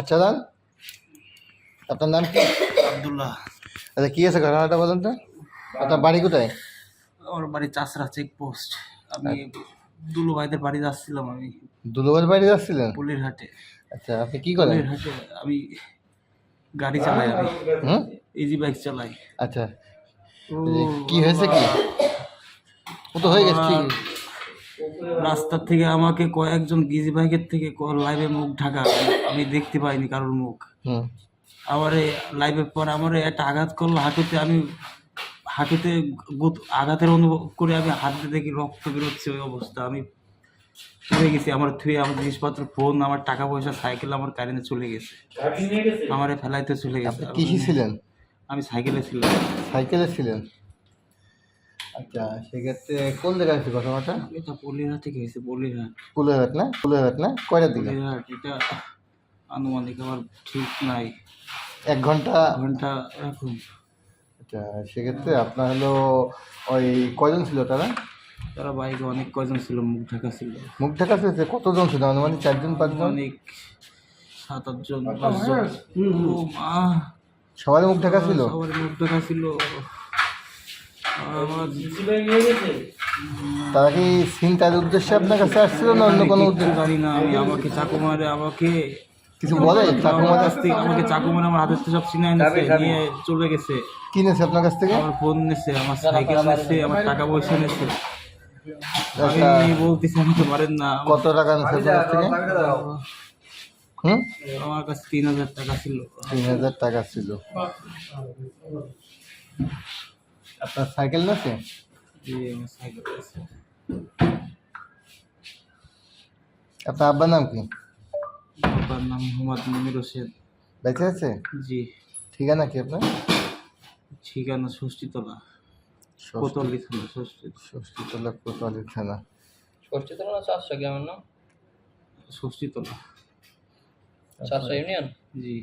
আচ্ছা দান আপনার নাম কি? আবদুল্লাহ। আচ্ছা কি আছে ঘটনাটা বলুন তো? আপনার বাড়ি কোথায়? আমার বাড়ি চাষরা চেকপোস্ট। আমি দুলু ভাইদের বাড়ি যাচ্ছিলাম আমি। দুলুবাড়ি বাড়ি যাচ্ছিলেন? পুলির হাটে আচ্ছা আপনি কি করেন? পুলির হাটে আমি গাড়ি চালাই আমি। হুম? ইজি বাইক চালাই। আচ্ছা। কি হয়েছে কি? ও তো হয়ে গেছে ঠিক। রাস্তার থেকে আমাকে কয়েকজন গিজি বাইকের থেকে লাইভে মুখ ঢাকা। আমি দেখতে পাইনি কারোর মুখ। হুম। আমার লাইভের পর আমার একটা আঘাত করল হাঁটুতে। আমি হাঁটুতে আঘাতের অনুভব করে আমি হাতে দেখি রক্ত বেরোচ্ছে ওই অবস্থা। আমি চলে গেছি আমার থুয়ে আমার জিনিসপত্র ফোন আমার টাকা পয়সা সাইকেল আমার কারেন্টে চলে গেছে। আমার ফেলাইতে চলে গেছে। আপনি কিসে ছিলেন? আমি সাইকেলে ছিলাম। সাইকেলে ছিলেন? আচ্ছা সেক্ষেত্রে কোন জায়গায় হয়েছে ঘটনাটা? এটা পলিরহাট থেকে গেছে পলিরহাট কুলেহাট না? কুলেহাট না? কয়টার দিকে? পলিরহাট এটা আনুমানিক আমার ঠিক নাই। এক ঘণ্টা? ঘণ্টা এখন আচ্ছা সেক্ষেত্রে আপনার হলো ওই কয়জন ছিল তারা? তারা বাইকে অনেক কয়জন ছিল মুখ ঢাকা ছিল। মুখ ঢাকা ছিল কতজন ছিল? মানে চারজন পাঁচজন? অনেক সাত আটজন। ও সবাই মুখ ঢাকা ছিল? সবার মুখ দেখা ছিল। আমার তারা কি চিন্তার উদ্দেশ্যে আপনার কাছে আসছিল না অন্য কোনো উদ্দেশ্য? জানি না আমি আমাকে চাকু মারে আমাকে কিছু বলে? চাকু আমার মাথা কাছ থেকে আমাকে চাকু মারে আমার হাতের থেকে সব ছিনাই নিচ্ছে নিয়ে চলে গেছে। কি কিনেছে আপনার কাছ থেকে? আমার ফোন নিচ্ছে আমার সাইকেল নিচ্ছে আমার টাকা পয়সা নিচ্ছে আচ্ছা। আমি বলতেছি আমাকে মারেন না। কত টাকা নিচ্ছে আপনার কাছ থেকে? হুম? আমার কাছে তিন হাজার টাকা ছিল। তিন হাজার টাকা ছিল। আপনার সাইকেল সাইকেল আছে। আপনার আব্বার নাম কি? বাবার নাম মোহাম্মদ মনির হোসেন। বেঁচে আছে? জি। ঠিকানা কি আপনার? ঠিকানা ষষ্ঠীতলা। কোতলি থানা ষষ্ঠী ষষ্ঠীতলা কোতোয়ালি থানা। ষষ্ঠীতলা না চারশো গ্রামের নাম? ষষ্ঠীতলা। চারশো ইউনিয়ন? জি।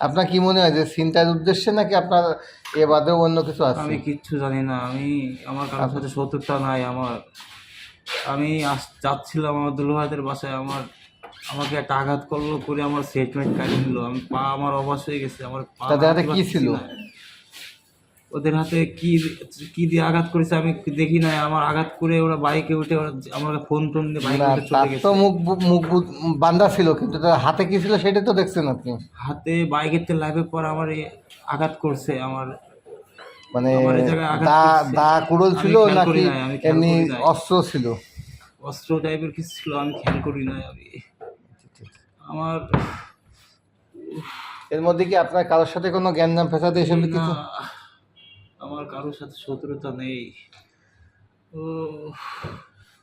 আপনার কি মনে হয় যে চিন্তার উদ্দেশ্যে নাকি আপনার এ বাদেও অন্য কিছু আছে? আমি কিচ্ছু জানি না। আমি আমার কারোর সাথে শত্রুতা নাই আমার আমি আস যাচ্ছিলাম আমার দুলভাইদের বাসায় আমার আমাকে একটা আঘাত করল করে আমার সেটমেন্ট কাটিয়ে নিল। আমি পা আমার অবাস হয়ে গেছে আমার তাদের হাতে কি ছিল? না। ওদের হাতে কি কি দিয়ে আঘাত করেছে আমি দেখি নাই। আমার আঘাত করে ওরা বাইকে উঠে ওরা আমাকে ফোন টোন দিয়ে বাইকে উঠে চলে গেছে তো মুখ মুখ বান্ধা ছিল কিন্তু তার হাতে কি ছিল সেটা তো দেখছেন আপনি? হাতে বাইকের তে লাইভের পর আমার আঘাত করছে আমার মানে দা দা কুড়োল ছিল নাকি এমনি অস্ত্র ছিল? অস্ত্র টাইপের কিছু ছিল আমি খেয়াল করি না আমি। আমার এর মধ্যে কি আপনার কারোর সাথে কোনো জ্ঞান নাম ফেসাতে এসব না, কিছু? আমার কারোর সাথে শত্রুতা নেই। ও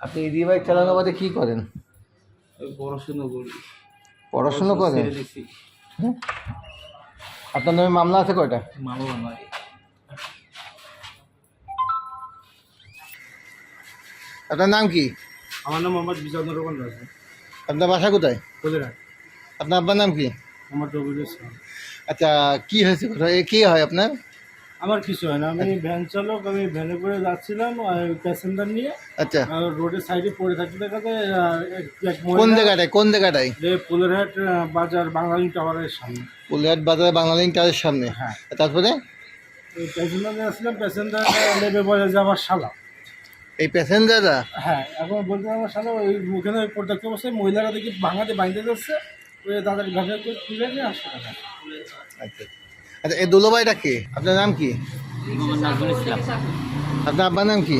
আপনি ইডি বাইক চালানো বাদে কি করেন? আমি পড়াশুনো করি। পড়াশুনো করেন? ছেড়ে দিছি। হ্যাঁ? আপনার নামে মামলা আছে কয়টা? মামলা নাই আপনার নাম কি? আমার নাম মোহাম্মদ বিজয় রহমান রাজ আপনার বাসা কোথায়? কোথায় আপনার আব্বার নাম কি? আমার ইসলাম। আচ্ছা কি হয়েছে? কোথায় এ কি হয় আপনার? আমার কিছু হয় না। আমি ভ্যান চালক আমি ভ্যানে করে যাচ্ছিলাম প্যাসেঞ্জার নিয়ে। আচ্ছা। আর রোডের সাইডে পড়ে থাকতে দেখাতে কোন জায়গাটায় কোন জায়গাটায়? যে পুলেরহাট বাজার বাঙালি টাওয়ারের সামনে। পুলিহাট বাজার লিঙ্ক টাওয়ারের সামনে। হ্যাঁ। তারপরে? প্যাসেঞ্জার আসলাম প্যাসেঞ্জার নেবে বলে যে আমার শালা। এই প্যাসেঞ্জাররা হ্যাঁ এখন বলতে আমার শালা ওই ওখানে প্রত্যেক অবস্থায় মহিলারা দেখি ভাঙাতে বাইতে যাচ্ছে ওই তাদের ঘাটে করে তুলে নিয়ে হাসপাতালে আচ্ছা। আচ্ছা এই দুলোবাইটা কে? আপনার নাম কি? আপনার আব্বার নাম কি?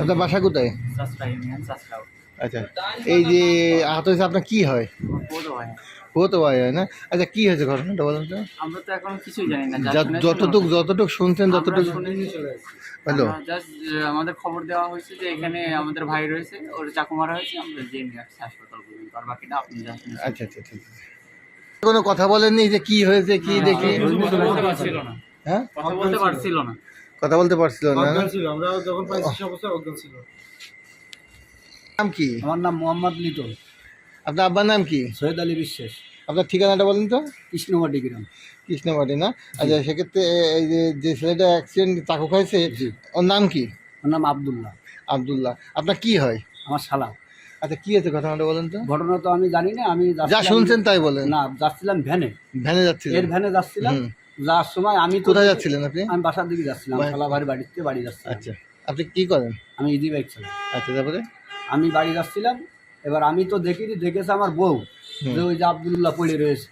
আপনার বাসা কোথায়? আচ্ছা এই যে আহত হয়েছে আপনার কি হয়? হয় হয় না? আচ্ছা কি হয়েছে ঘটনাটা বলুন তো? আমরা তো এখন কিছুই জানি না যা- যতটুক যতটুক শুনছেন হ্যালো। আমাদের খবর দেওয়া হয়েছে যে এখানে আমাদের ভাই রয়েছে ওর চাকু মারা হয়েছে আমরা যে আসছি হাসপাতাল পর্যন্ত। আর বাকিটা আপনি আচ্ছা আচ্ছা আচ্ছা আচ্ছা। কোনো কথা বলেননি যে কি হয়েছে কি দেখি? কথা বলতে পারছিল না। হ্যাঁ? কথা বলতে পারছিল না। কথা বলতে পারছিল না না? অজ্ঞান ছিল আমরা যখন পাইছি সে অবস্থায় অজ্ঞান ছিল। নাম কি? আমার নাম মোহাম্মদ লিটন। আপনার আব্বার নাম কি? সৈয়দ আলী বিশ্বাস। আপনার ঠিকানাটা বলেন তো। কৃষ্ণমাটি গ্রাম। কৃষ্ণবাড়ি না? আচ্ছা সেক্ষেত্রে এই যে যে ছেলেটা অ্যাক্সিডেন্ট চাকু খাইছে ওর নাম কি? ওর নাম আবদুল্লাহ। আবদুল্লাহ। আপনার কি হয়? আমার শালা। আচ্ছা কি হয়েছে ঘটনাটা বলেন তো? ঘটনা তো আমি জানি না আমি যা যাচ্ছিলাম- শুনছেন তাই বলেন। না যাচ্ছিলাম ভ্যানে। ভ্যানে যাচ্ছিলেন। এর ভ্যানে যাচ্ছিলাম। যাওয়ার সময় আমি কোথায় যাচ্ছিলেন আপনি? আমি বাসার দিকে যাচ্ছিলাম ভাইয়ের বাড়িতে বাড়ি যাচ্ছিলাম। আচ্ছা আপনি কি করেন? আমি ইদি বাইক চালাই। আচ্ছা তারপরে? আমি বাড়ি যাচ্ছিলাম এবার আমি তো দেখিনি দেখেছে আমার বউ। যে ওই যে আবদুল্লাহ পড়ে রয়েছে।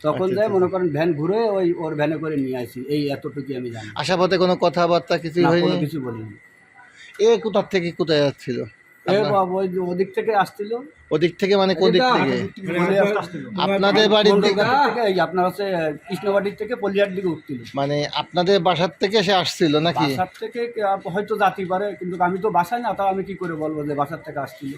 তখন আচ্ছা, যাই আচ্ছা। মনে করেন ভ্যান ঘুরে ওই ওর ভ্যানে করে নিয়ে আসি এই এতটুকু আমি জানি। আসার পথে কোনো কথাবার্তা কিছুই না, হয়নি? কিছু বলিনি। এ কোথার থেকে কোথায় যাচ্ছিল? ওদিক থেকে আসছিল। ওদিক থেকে মানে কোদিক থেকে? আপনাদের বাড়ির দিকে কলকাতা থেকে এই আপনার হচ্ছে কৃষ্ণবাড়ির থেকে পলিয়ার দিকে উঠছিল। মানে আপনাদের বাসার থেকে সে আসছিল নাকি? বাসার থেকে হয়তো জাতি পারে কিন্তু আমি তো বাসায় না তাও আমি কি করে বলব যে বাসার থেকে আসছিল।